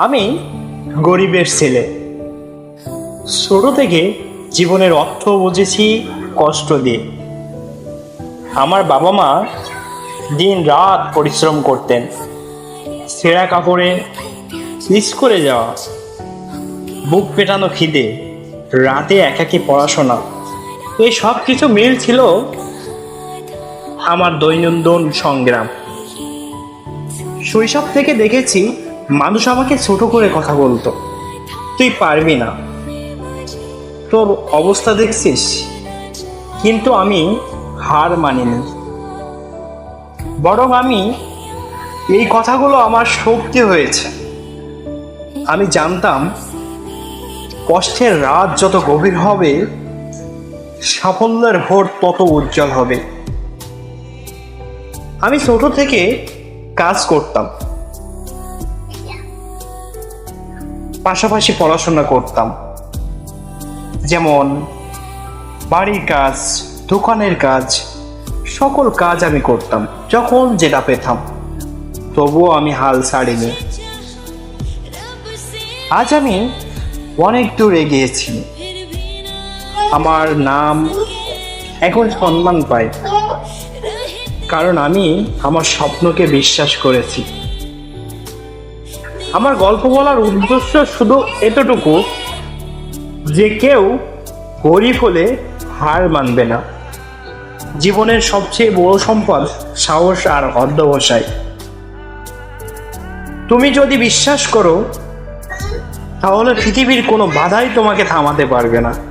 আমি গরিবের ছেলে। ছোট থেকে জীবনের অর্থ বুঝেছি কষ্ট দিয়ে। আমার বাবা মা দিন রাত পরিশ্রম করতেন। ছেঁড়া কাপড়ে স্কুলে যাওয়া, বুক পেটানো খিদে, রাতে একাকি পড়াশোনা, এই সব কিছু মিল ছিল আমার দৈনন্দিন সংগ্রাম। শৈশব থেকে দেখেছি মানুষ আমাকে ছোট করে কথা বলতো। তুই পারবি না। তোর অবস্থা দেখছিস? কিন্তু আমি হার মানিনি। বরং আমি এই কথাগুলো আমার শক্তি হয়েছে। আমি জানতাম কষ্টের রাত যত গভীর হবে, সাফল্যের ভোর তত উজ্জ্বল হবে। আমি ছোট থেকে কাজ করতাম। পাশাপাশি পড়াশোনা করতাম। যেমন বাড়ির কাজ, দোকানের কাজ, সকল কাজ আমি করতাম, যখন যেটা পেতাম। তবুও আমি হাল ছাড়িনি। আজ আমি অনেক দূর এগিয়েছি। আমার নাম এখন সম্মান পায়, কারণ আমি আমার স্বপ্নকে বিশ্বাস করেছি। আমার গল্প বলার উদ্দেশ্য শুধু এতটুকু যে কেউ গরিব হলে হার মানবে না। জীবনের সবচেয়ে বড় সম্পদ সাহস আর অধ্যবসায়। তুমি যদি বিশ্বাস করো, তাহলে পৃথিবীর কোনো বাধাই তোমাকে থামাতে পারবে না।